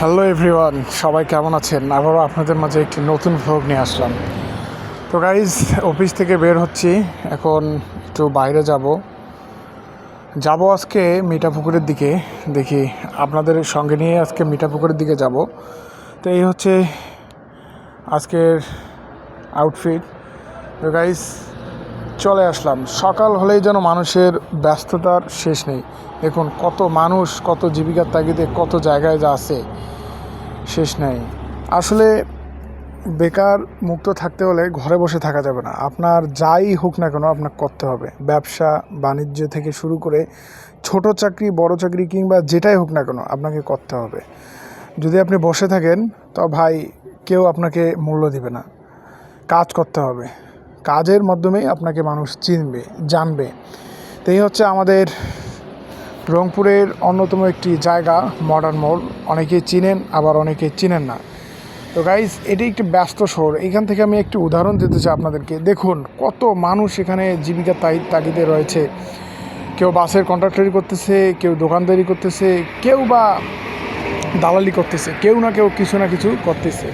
Hello everyone সবাই কেমন আছেন? আবারও আপনাদের মাঝে একটি নতুন ভ্লগ নিয়ে আসলাম। তো গাইজ অফিস থেকে বের হচ্ছি। এখন একটু বাইরে যাব। যাব আজকে মিঠাপুকুরের দিকে। দেখি আপনাদের সঙ্গে নিয়ে আজকে মিঠাপুকুরের দিকে যাব। তো এই হচ্ছে আজকের আউটফিট তো গাইজ চলে আসলাম। সকাল হলেই যেন মানুষের ব্যস্ততার শেষ নেই। দেখুন কত মানুষ, কত জীবিকার তাগিদে কত জায়গায় যা আছে। শেষ নেই। আসলে বেকার মুক্ত থাকতে হলে ঘরে বসে থাকা যাবে না। আপনার যাই হোক না কেন আপনার করতে হবে। ব্যবসা, বাণিজ্য থেকে শুরু করে ছোট চাকরি, বড় চাকরি কিংবা যেটাই হোক না কেন আপনাকে করতে হবে। যদি আপনি বসে থাকেন, তো ভাই কেউ আপনাকে মূল্য দিবে না। কাজ করতে হবে। কাজের মাধ্যমেই আপনাকে মানুষ চিনবে, জানবে। তো এই হচ্ছে আমাদের রংপুরের অন্যতম একটি জায়গা মডার্ন মোড় অনেকেই চিনেন, আবার অনেকে চিনেন না। তো গাইজ এটি একটি ব্যস্ত শহর। এখান থেকে আমি একটি উদাহরণ দিতে চাই আপনাদেরকে। দেখুন, কত মানুষ এখানে জীবিকা তাই, তাগিদে রয়েছে। কেউ বাসের কন্ট্রাক্টরি করতেছে, কেউ দোকানদারি করতেছে, কেউ বা দালালি করতেছে, কেউ না কেউ কিছু না কিছু করতেছে।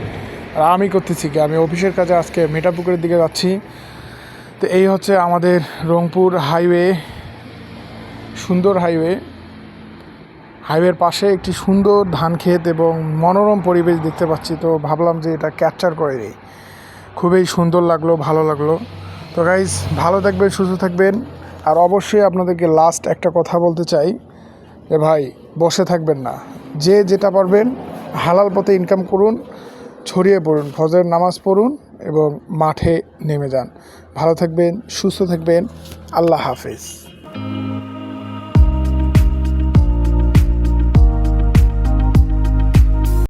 আর আমি করতেছি কি? আমি অফিসের কাজে আজকে মেটাপুকুরের দিকে যাচ্ছি। তো এই হচ্ছে আমাদের রংপুর হাইওয়ে সুন্দর হাইওয়ে হাইওয়ের পাশে একটি সুন্দর ধান ক্ষেত এবং মনোরম পরিবেশ দেখতে পাচ্ছি, তো ভাবলাম যে এটা ক্যাপচার করে দিই খুবই সুন্দর লাগল, ভালো লাগল। তো গাইজ ভালো থাকবেন, সুস্থ থাকবেন। আর অবশ্যই আপনাদেরকে লাস্ট একটা কথা বলতে চাই, যে ভাই, বসে থাকবেন না। যে যেটা পারবেন, হালাল পথে ইনকাম করুন, ছড়িয়ে পড়ুন, ফজরের নামাজ পড়ুন এবং মাঠে নেমে যান। ভালো থাকবেন, সুস্থ থাকবেন। আল্লাহ হাফেজ।